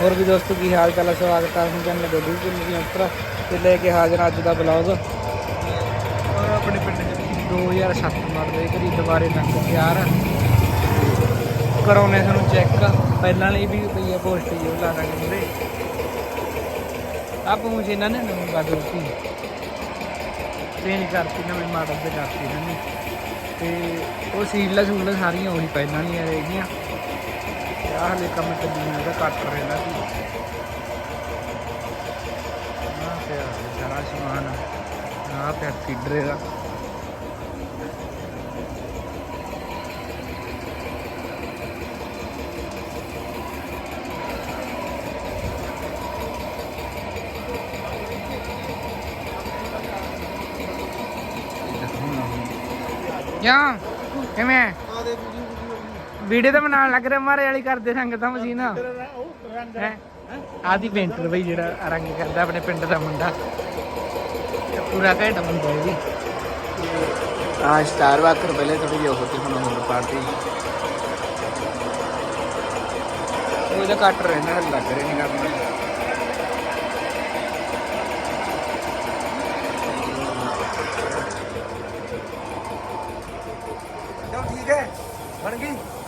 ਹੋਰ ਵੀ ਦੋਸਤੋ ਕੀ ਹਾਲ ਚਾਲ ਹੈ ਸਵਾਗਤ ਹੈ ਆਪਣੇ ਚੈਨਲ ਗੱਡੀ ਤੇ ਮੇਰੀ ਉੱਪਰ ਤੇ ਲੈ ਕੇ ਹਾਜ਼ਰ ਅੱਜ ਦਾ ਬਲੌਗ ਔਰ ਆਪਣੇ ਪਿੰਡ ਚ 2007 ਮਾਡਲ ਦੇ ਕਰੀ ਦੁਬਾਰੇ ਤੱਕ ਤਿਆਰ ਆ। ਕਰਾਉਣੇ ਸਾਨੂੰ ਚੈੱਕ ਪਹਿਲਾਂ ਵਾਲੀ ਵੀ ਪਈ ਆ ਪੋਸਟ ਜੀ ਉਹ ਲਾ ਦਾਂਗੇ ਮੁੰਡੇ ਆਪ ਮੁਝੇ ਇਹਨਾਂ ਨੇ ਨਵੀਂ ਬਦਲਤੀ ਚੇਂਜ ਕਰਤੀ ਨਵੇਂ ਮਾਡਲ ਤੇ ਕਰਤੀ ਇਹਨਾਂ ਨੇ। ਤੇ ਉਹ ਸੀਲਾਂ ਸੂਲਾਂ ਸਾਰੀਆਂ ਉਹੀ ਪਹਿਲਾਂ ਵਾਲੀਆਂ ਰਹਿ ਗਈਆਂ। ਤੇ ਆਹ ਹਲੇ ਕੰਮ ਚੱਲੀ ਜਾਂਦਾ ਕੱਟ ਰਹਿੰਦਾ ਸੀ। ਆਹ ਪਿਆ ਸਾਰਾ ਸਮਾਨ। ਆਹ ਪਿਆ ਫੀਡਰ ਦਾ ਕਿਉਂ ਕਿਵੇਂ ਵੀਡੀਓ ਤਾਂ ਬਣਾਉਣ ਲੱਗ ਰਿਹਾ ਮਾਰੇ ਵਾਲੀ ਕਰਦੇ ਸੰਗਤਾਂ ਮਸ਼ੀਨ। ਹੈ? ਆਦੀ ਪੇਂਟਰ ਬਈ ਜਿਹੜਾ ਰੰਗ ਕਰਦਾ ਆਪਣੇ ਪਿੰਡ ਦਾ ਮੁੰਡਾ। ਤੇ ਪੂਰਾ ਘੈਂਟ ਮੁੰਡਾ ਇਹ ਵੀ। ਹਾਂ ਸਟਾਰ ਵਾਕਰ ਪਹਿਲੇ ਥੋੜੀ ਜਿਹੀ ਹੋਤੀ ਹੁਣ ਹੋਰ ਪਾਰਟੀ ਉਹ ਇਹਦਾ ਕੱਟ ਰਹਿੰਦਾ ਹਲੇ ਲੱਗ ਰਿਹਾ ਨਹੀਂ ਕਰਨਾ ਚਲ ਠੀਕ ਹੈ ਬਣ ਗਈ।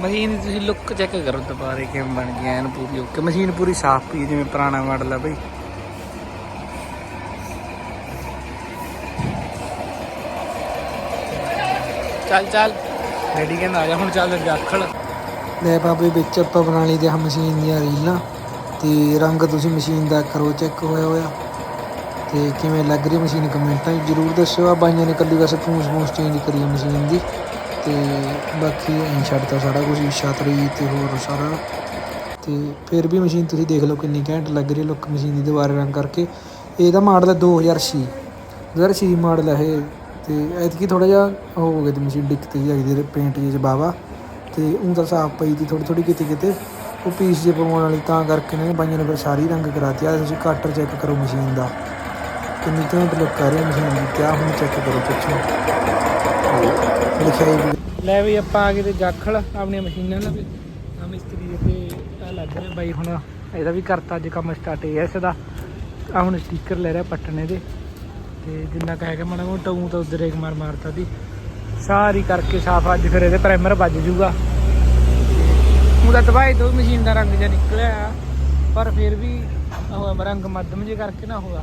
ਮਸ਼ੀਨ ਦੀ ਤੁਸੀਂ ਲੁੱਕ ਚੈੱਕ ਕਰੋ ਦੁਬਾਰੇ ਕਿਵੇਂ ਬਣ ਗਈ, ਐਨ ਪੂਰੀ ਓਕੇ ਮਸ਼ੀਨ ਪੂਰੀ ਸਾਫ਼ ਪਈ ਜਿਵੇਂ ਪੁਰਾਣਾ ਮਾਡਲ ਆ ਬਈ। ਚੱਲ ਚੱਲ। ਰੈਡੀ ਕਹਿੰਦਾ ਆ ਜਾ, ਹੁਣ ਚੱਲ ਜਾਖਲ ਲੈ ਬਾਬੇ ਵਿੱਚ ਆਪਾਂ ਬਣਾ ਲਈ ਦੇ ਮਸ਼ੀਨ ਦੀਆਂ ਰੀਲਾਂ। ਤੇ ਰੰਗ ਤੁਸੀਂ ਮਸ਼ੀਨ ਦਾ ਕਰੋ ਚੈੱਕ ਹੋਇਆ ਹੋਇਆ। ਤੇ ਕਿਵੇਂ ਲੱਗ ਰਹੀ ਮਸ਼ੀਨ, ਕਮੈਂਟਾਂ ਜਰੂਰ ਦੱਸਿਓ। ਆ ਬਾਈਆਂ ਨੇ ਕੱਲੀ ਵੈਸੇ ਫੂਸ ਫੂਸ ਚੇਂਜ ਕਰੀ ਮਸ਼ੀਨ ਦੀ। ਅਤੇ ਬਾਕੀ ਐਂ ਛੱਡਤਾ ਸਾਰਾ ਕੁਝ ਛਤਰੀ ਅਤੇ ਹੋਰ ਸਾਰਾ। ਅਤੇ ਫਿਰ ਵੀ ਮਸ਼ੀਨ ਤੁਸੀਂ ਦੇਖ ਲਓ ਕਿੰਨੀ ਘੈਂਟ ਲੱਗ ਰਹੀ ਹੈ ਲੁੱਕ ਮਸ਼ੀਨ ਦੀ ਦੁਬਾਰਾ ਰੰਗ ਕਰਕੇ। ਇਹਦਾ ਮਾਡਲ ਹੈ 2006 2006 ਮਾਡਲ ਹੈ ਇਹ। ਤੇ ਐਤਕੀ ਥੋੜਾ ਜਿਹਾ ਹੋ ਗਿਆ ਤੇ ਮਸ਼ੀਨ ਦਿੱਕਤ ਤੇ ਜਾਈ ਦੇ ਪੇਂਟ ਜਿਹੇ 'ਚ ਬਾਵਾ ਤੇ ਉਹ ਤਾਂ ਸਾਫ਼ ਪਈ ਦੀ ਥੋੜੀ ਥੋੜੀ ਕਿਤੇ ਕਿਤੇ। ਉਹ ਪੀਸ ਜੇ ਪਵਾਉਣ ਵਾਲੀ ਤਾਂ ਕਰਕੇ ਨੇ, ਬਾਈਆਂ ਨੇ ਫਿਰ ਸਾਰੀ ਰੰਗ ਕਰਾਤੀ ਆ। ਤੁਸੀਂ ਕੱਟਰ ਚੈੱਕ ਕਰੋ ਮਸ਼ੀਨ ਦਾ। ਕਿੰਨੀ ਘੈਂਟ ਲੁੱਕ ਕਰ ਰਹੀ ਹੈ ਮਸ਼ੀਨ ਦੀ ਕਿਆ ਹੁਣ ਚੈੱਕ ਲਿਖਾਈ ਲੈ ਵੀ ਆਪਾਂ ਆ ਗਏ ਤੇ ਜਾਖਲ, ਆਪਣੀਆਂ ਮਸ਼ੀਨਾਂ ਨਾਲ ਆ ਮਿਸਤਰੀ ਤੇ ਆ ਲੱਗ ਰਿਹਾ ਬਾਈ ਹੁਣ, ਇਹਦਾ ਵੀ ਕਰਤਾ ਅੱਜ ਕੰਮ ਸਟਾਰਟ ਹੈ ਇਸ ਦਾ। ਆ ਹੁਣ ਸਟicker ਲੈ ਰਿਹਾ ਪੱਟਣੇ ਦੇ। ਤੇ ਜਿੰਨਾ ਕਹਿ ਕੇ ਮਾੜਾ ਮੋਟਾ ਊਂ ਤਾਂ ਉਧਰ ਇੱਕ ਮਾਰ ਮਾਰਤਾ ਦੀ। ਸਾਰੀ ਕਰਕੇ ਸਾਫ਼ ਅੱਜ ਫਿਰ ਇਹਦੇ ਪ੍ਰਾਈਮਰ ਵੱਜ ਜੂਗਾ। ਉਹ ਤਾਂ ਦਵਾਈ ਤੋਂ ਮਸ਼ੀਨ ਦਾ ਰੰਗ ਜਿਹਾ ਨਿਕਲਿਆ ਪਰ ਫਿਰ ਵੀ ਉਹ ਰੰਗ ਮੱਧਮ ਜੇ ਕਰਕੇ ਨਾ ਹੋਗਾ